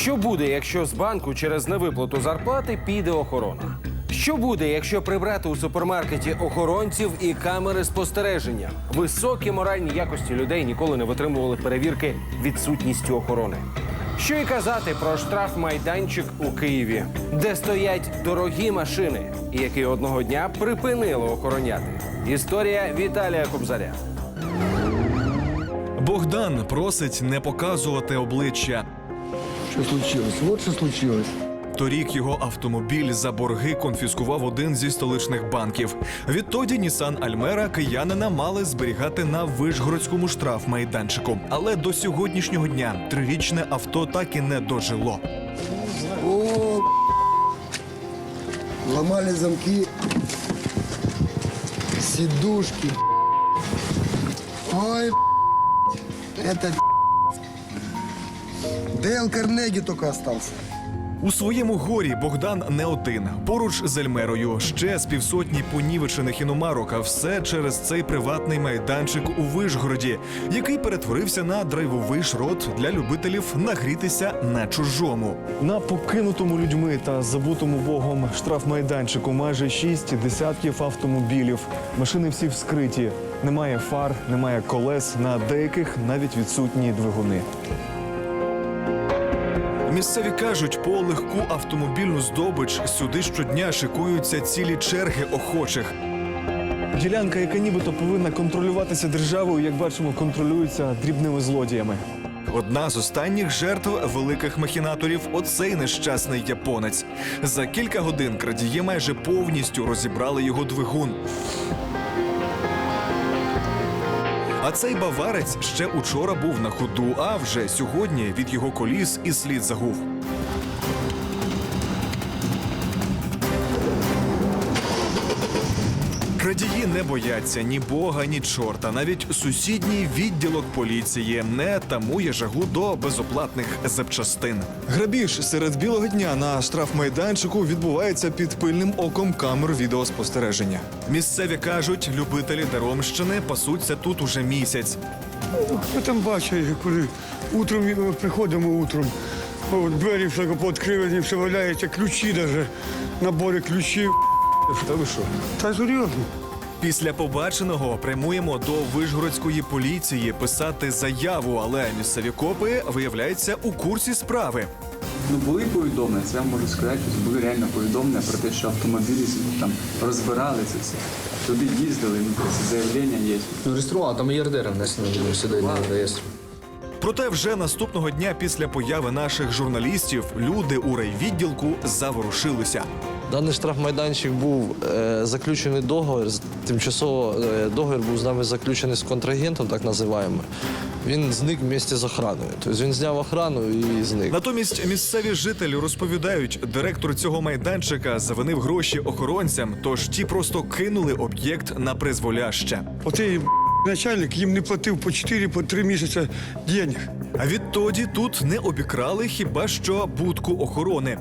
Що буде, якщо з банку через невиплату зарплати піде охорона? Що буде, якщо прибрати у супермаркеті охоронців і камери спостереження? Високі моральні якості людей ніколи не витримували перевірки відсутністю охорони. Що і казати про штраф-майданчик у Києві, де стоять дорогі машини, і який одного дня припинили охороняти. Історія Віталія Кобзаря. Богдан просить не показувати обличчя. Что случилось? Вот что случилось. Торік його автомобіль за борги конфіскував один зі столичних банків. Відтоді Нісан Альмера киянина мали зберігати на вишгородському штрафмайданчику. Але до сьогоднішнього дня трирічне авто так і не дожило. О, ломали замки, сидушки. Ой, это Дейл Карнеги только остался. У своєму горі Богдан не один. Поруч з Ельмерою ще з півсотні понівечених іномарок, а все через цей приватний майданчик у Вишгороді, який перетворився на драйвовий шрот для любителів нагрітися на чужому. На покинутому людьми та забутому богом штрафмайданчику майже шість десятків автомобілів. Машини всі вскриті. Немає фар, немає колес. На деяких навіть відсутні двигуни. Місцеві кажуть, по легку автомобільну здобич сюди щодня шикуються цілі черги охочих. Ділянка, яка нібито повинна контролюватися державою, як бачимо, контролюється дрібними злодіями. Одна з останніх жертв великих махінаторів оцей нещасний японець. За кілька годин крадії майже повністю розібрали його двигун. А цей баварець ще учора був на ходу, а вже сьогодні від його коліс і слід загув. Крадії не бояться ні бога, ні чорта. Навіть сусідній відділок поліції не тамує жагу до безоплатних запчастин. Грабіж серед білого дня на штрафмайданчику відбувається під пильним оком камер відеоспостереження. Місцеві кажуть, любителі Даромщини пасуться тут уже місяць. Я там бачу, коли утром приходимо утром, от двері все пооткривані, все валяється, ключі навіть, набори ключів. Та ви що? Та серйозно. Після побаченого прямуємо до вишгородської поліції писати заяву, але місцеві копи виявляються у курсі справи. Ну були повідомлення, це я можу сказати, що були реально повідомлення про те, що автомобілі там розбирали це все. Туди їздили, ну це заявлення є. Ну, реєстрували, там ЄРДР внесено сюди на реєстр. Проте вже наступного дня після появи наших журналістів люди у райвідділку заворушилися. Даний штрафмайданчик був е, заключений договір. з- Тимчасово е, договір був з нами заключений з контрагентом, так називаємо. Він зник вместе з охраною. Тобто він зняв охрану і зник. Натомість місцеві жителі розповідають, директор цього майданчика завинив гроші охоронцям, тож ті просто кинули об'єкт на призволяще. Оцей начальник їм не платив по 4 по 3 місяці денег. А відтоді тут не обікрали хіба що будку охорони.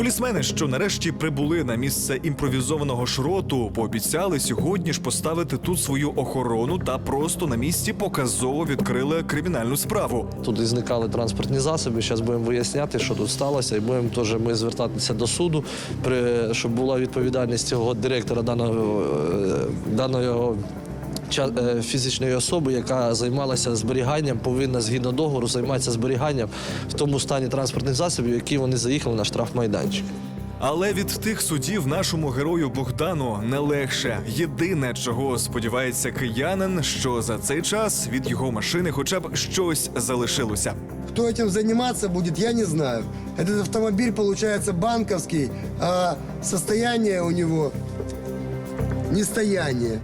Полісмени, що нарешті прибули на місце імпровізованого шроту, пообіцяли сьогодні ж поставити тут свою охорону та просто на місці показово відкрили кримінальну справу. Тут і зникали транспортні засоби. Зараз будемо виясняти, що тут сталося, і будемо теж ми звертатися до суду, при, щоб була відповідальність цього директора даного, е, даного фізичної особи, яка займалася зберіганням, повинна згідно договору займатися зберіганням в тому стані транспортних засобів, які вони заїхали на штрафмайданчик. Але від тих судів нашому герою Богдану не легше. Єдине, чого сподівається киянин, що за цей час від його машини хоча б щось залишилося. Кто этим заниматься будет, я не знаю. Этот автомобиль, получается, банковский, а состояние у него нестояние.